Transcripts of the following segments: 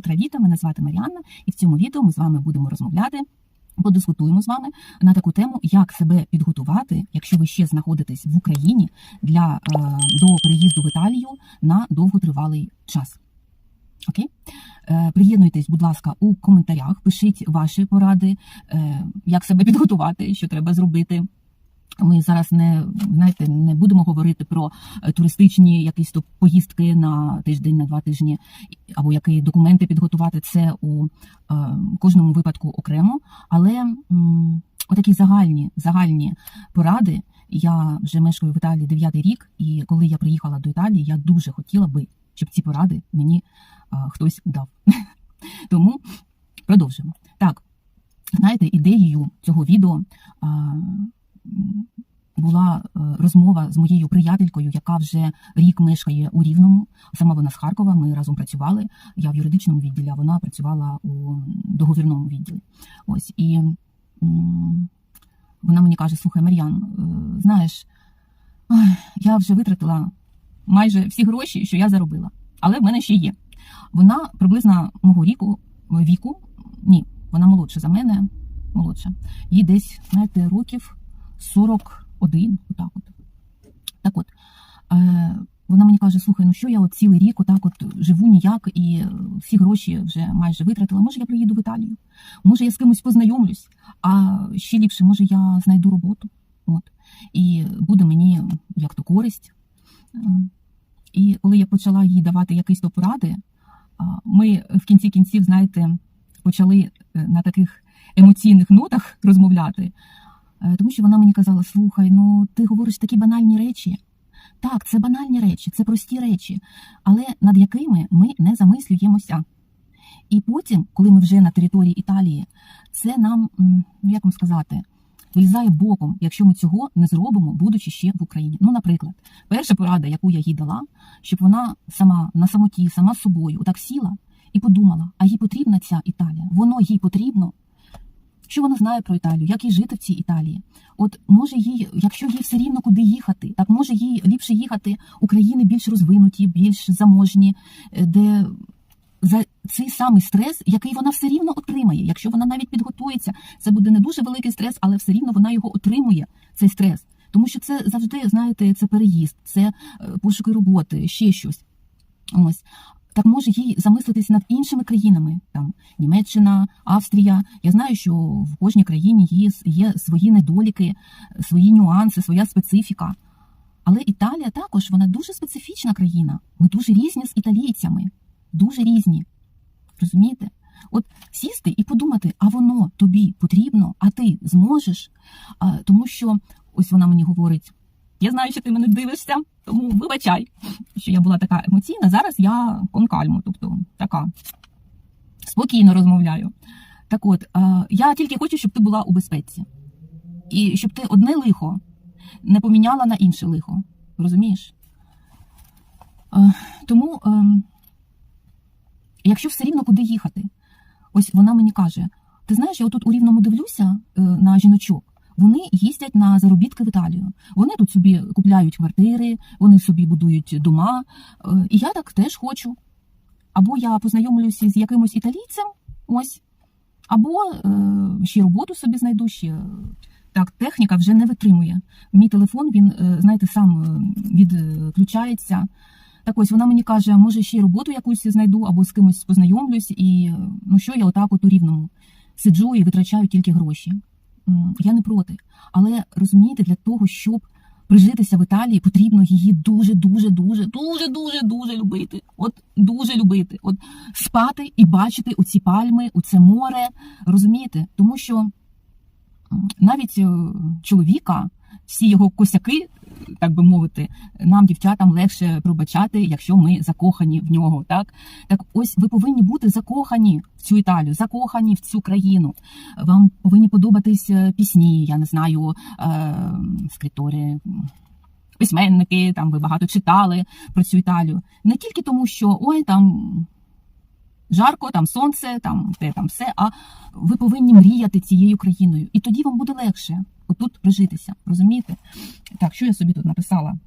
Альтравіта. Мене звати Маріанна, і в цьому відео ми з вами будемо розмовляти. Подискутуємо з вами на таку тему, як себе підготувати, якщо ви ще знаходитесь в Україні для е, до переїзду в Італію на довготривалий час. Окей, Е, приєднуйтесь, будь ласка, у коментарях, пишіть ваші поради, е, як себе підготувати, що треба зробити. Ми зараз не знаєте, не будемо говорити про е, туристичні якісь то поїздки на тиждень, на два тижні, або які документи підготувати. Це у е, кожному випадку окремо. Але отакі загальні, загальні поради. Я вже мешкаю в Італії дев'ятий рік, і коли я приїхала до Італії, я дуже хотіла би, щоб ці поради мені е, хтось дав. Тому продовжимо. Так, знаєте, ідеєю цього відео. Була е, розмова з моєю приятелькою, яка вже рік мешкає у Рівному. Сама вона з Харкова. Ми разом працювали. Я в юридичному відділі, а вона працювала у договірному відділі. Ось і вона мені каже: слухай, Мар'ян, е, знаєш, я вже витратила майже всі гроші, що я заробила, але в мене ще є. Вона приблизно мого віку, віку, ні, вона молодша за мене, молодша. Їй десь, знаєте, років 41, отак от. Так от, е, вона мені каже: слухай, ну що я от цілий рік отак от живу ніяк і е, всі гроші вже майже витратила. Може, я приїду в Італію, може, я з кимось познайомлюсь, а ще ліпше, може, я знайду роботу. От. І буде мені як то користь. Е, І коли я почала їй давати якісь то поради, ми в кінці кінців, знаєте, почали е, на таких емоційних нотах розмовляти. Е, Тому що вона мені казала: слухай, ну ти говориш такі банальні речі. Так, це банальні речі, це прості речі, але над якими ми не замислюємося. І потім, коли ми вже на території Італії, це нам, ну як вам сказати, вилізає боком, якщо ми цього не зробимо, будучи ще в Україні. Ну, наприклад, перша порада, яку я їй дала, щоб вона сама на самоті, сама з собою, отак сіла і подумала, а їй потрібна ця Італія, воно їй потрібно. Що вона знає про Італію, як їй жити в цій Італії? От може їй, якщо їй все рівно куди їхати, так може їй ліпше їхати у країни більш розвинуті, більш заможні, е, де за цей самий стрес, який вона все рівно отримає. Якщо вона навіть підготується, це буде не дуже великий стрес, але все рівно вона його отримує, цей стрес. Тому що це завжди, знаєте, це переїзд, це е, пошуки роботи, ще щось. Ось. Так може їй замислитись над іншими країнами, там Німеччина, Австрія. Я знаю, що в кожній країні є, є свої недоліки, свої нюанси, своя специфіка. Але Італія також вона дуже специфічна країна. Ми дуже різні з італійцями, дуже різні. Розумієте? От сісти і подумати, а воно тобі потрібно, а ти зможеш. А, тому що ось вона мені говорить: я знаю, що ти мене дивишся, тому вибачай, що я була така емоційна. Зараз я конкальму, тобто така спокійно розмовляю. Так от, е, я тільки хочу, щоб ти була у безпеці. І щоб ти одне лихо не поміняла на інше лихо. Розумієш? Е, Тому, е, якщо все рівно куди їхати, ось вона мені каже: ти знаєш, я отут у рівному дивлюся е, на жіночок. Вони їздять на заробітки в Італію. Вони тут собі купляють квартири, вони собі будують дома. Е, І я так теж хочу. Або я познайомлюся з якимось італійцем, ось, або е, ще роботу собі знайду ще. Так, техніка вже не витримує. Мій телефон, він, е, знаєте, сам е, відключається. Так ось вона мені каже, може ще роботу якусь знайду, або з кимось познайомлюсь, і е, ну що я отак от у рівному сиджу і витрачаю тільки гроші. Я не проти. Але розумієте, для того, щоб прижитися в Італії, потрібно її дуже, дуже, дуже, дуже, дуже, дуже любити. От дуже любити. От спати і бачити оці пальми, оце море. Розумієте? Тому що навіть е, чоловіка, всі його косяки, так би мовити, нам, дівчатам, легше пробачати, якщо ми закохані в нього. Так, так ось ви повинні бути закохані в цю Італію, закохані в цю країну. Вам повинні подобатись е, пісні, я не знаю, е, скритори. Письменники, там ви багато читали про цю Італію. Не тільки тому, що ой, там жарко, там сонце, там те там все. А ви повинні мріяти цією країною. І тоді вам буде легше отут прижитися. Розумієте? Так, що я собі тут написала?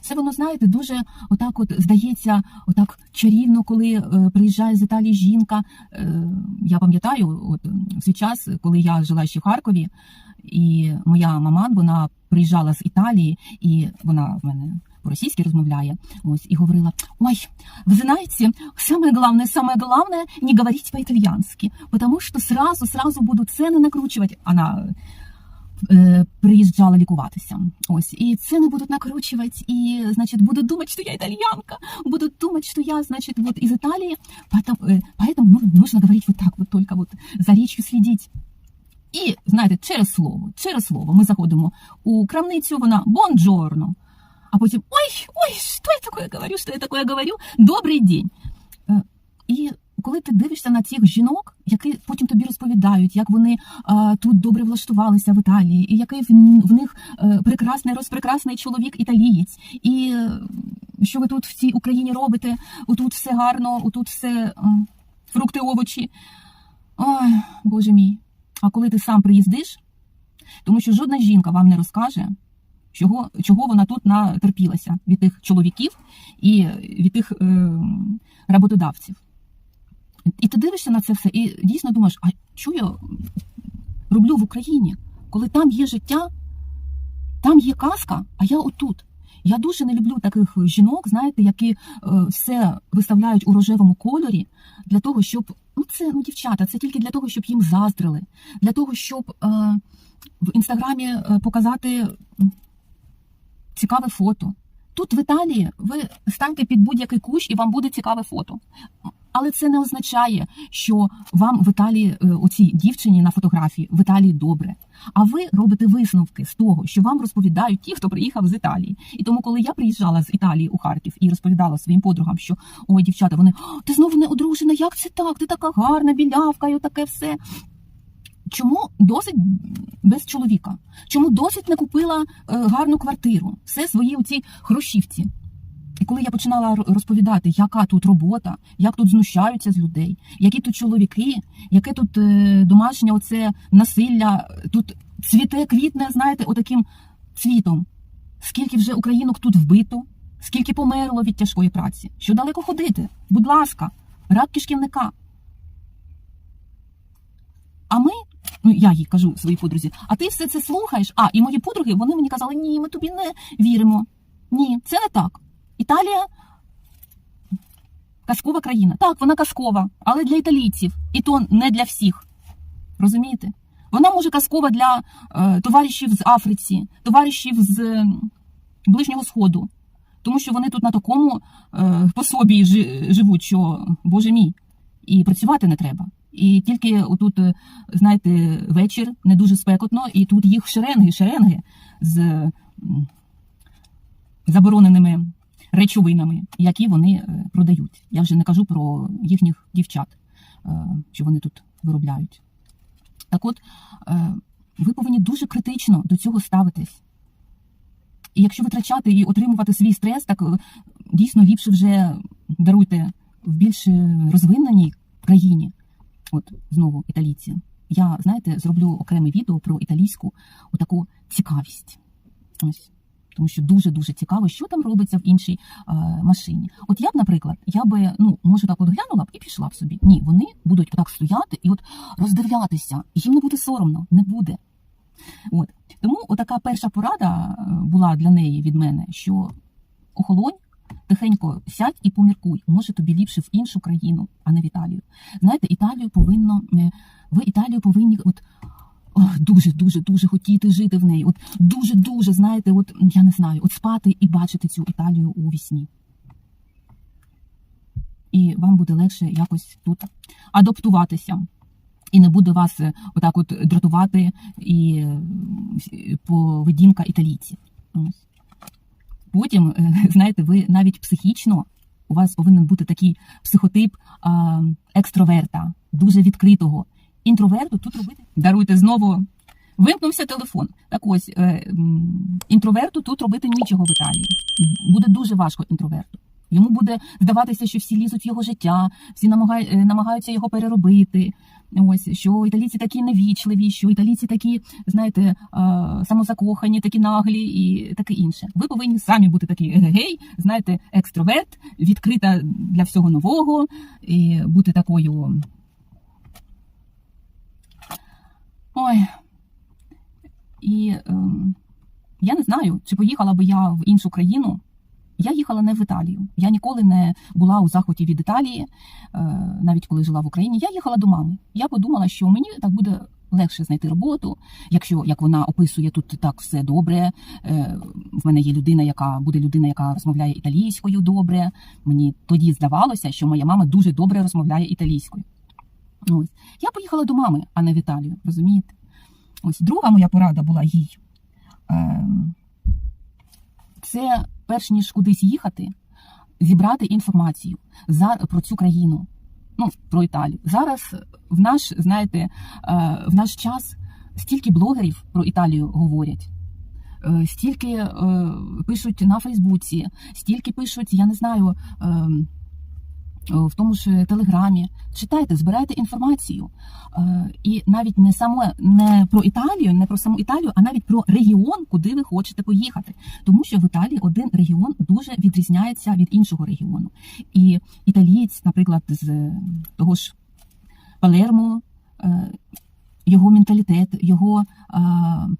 Це воно, знаєте, дуже отак от здається, отак чарівно, коли е, приїжджає з Італії жінка. Е, я пам'ятаю, от в свій час, коли я жила ще в Харкові, і моя маман, вона приїжджала з Італії, і вона в мене по-російськи розмовляє. Ось і говорила: Ой, ви знаєте, самое главное, самое главное не говорить по-итальянски, потому что сразу, сразу будуть ціни накручувати. Вона е, приїжджала лікуватися. Ось і ціни будуть накручувати, і значить будуть думати, що я італьянка, будуть думати, що я, значить, вот из Италии, поэтому, э, поэтому ну, нужно говорить вот так, вот только вот за річчю слідіть. І знаєте, через слово, через слово ми заходимо у крамницю, вона бонджорно. А потім ой, ой, що я таке говорю, що я таке говорю? Добрий день. І коли ти дивишся на цих жінок, які потім тобі розповідають, як вони а, тут добре влаштувалися в Італії, і який в, в них е, прекрасний розпрекрасний чоловік італієць, і е, що ви тут в цій Україні робите? Отут все гарно, отут все м, фрукти, овочі. Ой, Боже мій. А коли ти сам приїздиш, тому що жодна жінка вам не розкаже, чого, чого вона тут натерпілася від тих чоловіків і від тих е, роботодавців. І ти дивишся на це все, і дійсно думаєш, а що я роблю в Україні, коли там є життя, там є казка, а я отут. Я дуже не люблю таких жінок, знаєте, які е, все виставляють у рожевому кольорі для того, щоб ну це ну дівчата, це тільки для того, щоб їм заздрили, для того, щоб е, в інстаграмі е, показати цікаве фото. Тут в Італії ви станьте під будь-який кущ і вам буде цікаве фото. Але це не означає, що вам в Італії е, оцій дівчині на фотографії в Італії добре. А ви робите висновки з того, що вам розповідають ті, хто приїхав з Італії. І тому, коли я приїжджала з Італії у Харків і розповідала своїм подругам, що ой, дівчата, вони ти знову не одружена, як це так? Ти така гарна, білявка, і таке все. Чому досить без чоловіка? Чому досить не купила е, гарну квартиру? Все свої оці хрущівці. І коли я починала розповідати, яка тут робота, як тут знущаються з людей, які тут чоловіки, яке тут е, домашнє оце насилля, тут цвіте, квітне, знаєте, отаким цвітом. Скільки вже українок тут вбито, скільки померло від тяжкої праці. Що далеко ходити? Будь ласка, рак кишківника. А ми, ну я їй кажу своїй подрузі, а ти все це слухаєш? А, і мої подруги, вони мені казали, ні, ми тобі не віримо. Ні, це не так. Італія казкова країна. Так, вона казкова, але для італійців. І то не для всіх. Розумієте? Вона може казкова для е, товаришів з Африці, товаришів з м, Ближнього Сходу. Тому що вони тут на такому е, пособі жи- живуть, що, боже мій, і працювати не треба. І тільки отут, е, знаєте, вечір не дуже спекотно, і тут їх шеренги, шеренги з забороненими речовинами, які вони е, продають. Я вже не кажу про їхніх дівчат, е, що вони тут виробляють. Так от, ви повинні дуже критично до цього ставитись. І якщо витрачати і отримувати свій стрес, так дійсно ліпше вже даруйте в більш розвиненій країні. От знову італійці. Я, знаєте, зроблю окреме відео про італійську отаку цікавість. Ось. Тому що дуже-дуже цікаво, що там робиться в іншій е, машині. От я б, наприклад, я би, ну, може, так от глянула б і пішла б собі. Ні, вони будуть отак стояти і от роздивлятися. Їм не буде соромно, не буде. От. Тому отака перша порада е, була для неї від мене, що охолонь, тихенько сядь і поміркуй. Може тобі ліпше в іншу країну, а не в Італію. Знаєте, Італію повинно, е, ви Італію повинні от. Дуже, дуже, дуже хотіти жити в неї. От дуже, дуже, знаєте, от я не знаю, от спати і бачити цю Італію у вісні. І вам буде легше якось тут адаптуватися. І не буде вас е, отак от дратувати і е, поведінка італійців. Ось. Потім, е, знаєте, ви навіть психічно, у вас повинен бути такий психотип екстроверта, дуже відкритого. Інтроверту тут робити. Даруйте знову. Вимкнувся телефон. Так ось е, інтроверту тут робити нічого в Італії. Буде дуже важко інтроверту. Йому буде здаватися, що всі лізуть в його життя, всі е, намагаються його переробити. Ось що італійці такі невічливі, що італійці такі, знаєте, е, самозакохані, такі наглі і таке інше. Ви повинні самі бути такі гей, знаєте, екстроверт, відкрита для всього нового, і бути такою. Ой. І ем, я не знаю, чи поїхала би я в іншу країну. Я їхала не в Італію. Я ніколи не була у захваті від Італії, е, навіть коли жила в Україні. Я їхала до мами. Я подумала, що мені так буде легше знайти роботу, якщо як вона описує тут так все добре. Е, В мене є людина, яка буде людина, яка розмовляє італійською добре. Мені тоді здавалося, що моя мама дуже добре розмовляє італійською. Ось я поїхала до мами, а не в Італію. Розумієте? Ось друга моя порада була їй. Ем, Це перш ніж кудись їхати, зібрати інформацію за про цю країну, ну про Італію. Зараз в наш, знаєте, е, в наш час стільки блогерів про Італію говорять. е, Стільки е, пишуть на Фейсбуці, стільки пишуть, я не знаю, е, в тому ж телеграмі. Читайте, збирайте інформацію. Е, І навіть не саме не про Італію, не про саму Італію, а навіть про регіон, куди ви хочете поїхати. Тому що в Італії один регіон дуже відрізняється від іншого регіону. І італієць, наприклад, з того ж Палермо, е, його менталітет, його е,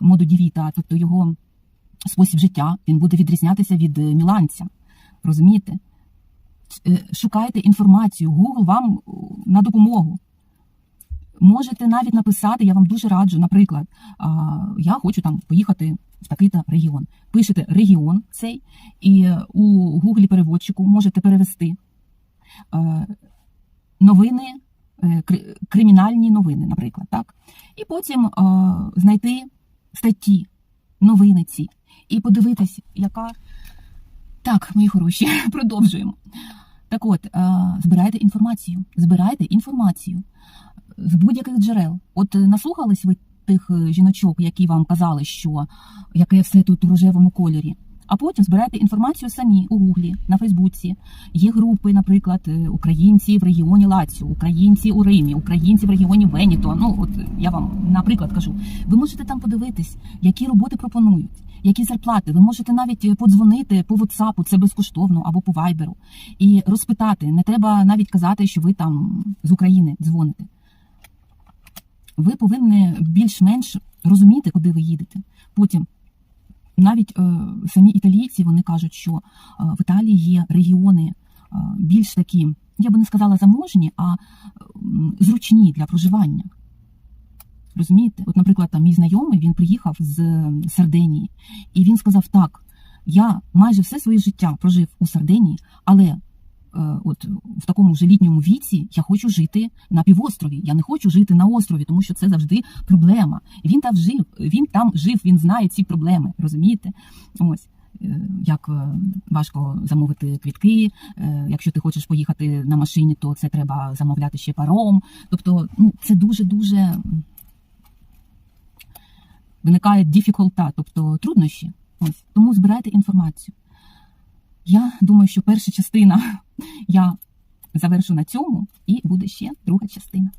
моду дівіта, тобто його спосіб життя, він буде відрізнятися від е, міланця. Розумієте? Е, Шукайте інформацію, Google вам е, на допомогу. Можете навіть написати, я вам дуже раджу, наприклад, я хочу там поїхати в такий-то регіон. Пишете регіон цей, і у Гуглі переводчику можете перевести е, новини, е, кримінальні новини, наприклад, так? І потім е, знайти статті, новини ці, і подивитись, яка. Так, мої хороші, продовжуємо. Так от, е, збирайте інформацію, збирайте інформацію з будь-яких джерел. От е, наслухались ви тих е, жіночок, які вам казали, що яке все тут у рожевому кольорі. А потім збирайте інформацію самі у Гуглі, на Фейсбуці. Є групи, наприклад, українці в регіоні Лаціо, українці у Римі, українці в регіоні Веніто. Ну от я вам наприклад кажу. Ви можете там подивитись, які роботи пропонують, які зарплати. Ви можете навіть е, подзвонити по WhatsApp, це безкоштовно, або по Viber, і розпитати. Не треба навіть казати, що ви там з України дзвоните ви повинні більш-менш розуміти, куди ви їдете. Потім навіть е, самі італійці вони кажуть, що е, в Італії є регіони е, більш такі, я би не сказала заможні, а м, зручні для проживання. Розумієте? От, наприклад, там мій знайомий він приїхав з м, Сардинії, і він сказав: так, я майже все своє життя прожив у Сардинії, але е, от в такому вже літньому віці я хочу жити на півострові. Я не хочу жити на острові, тому що це завжди проблема. Він там жив, він там жив, він знає ці проблеми. Розумієте? Ось. е, Як е, важко замовити квітки. Якщо ти хочеш поїхати на машині, то це треба замовляти ще паром. Тобто, ну це дуже дуже виникає діфіколта, тобто труднощі. Ось тому збирайте інформацію. Я думаю, що перша частина я завершу на цьому, і буде ще друга частина.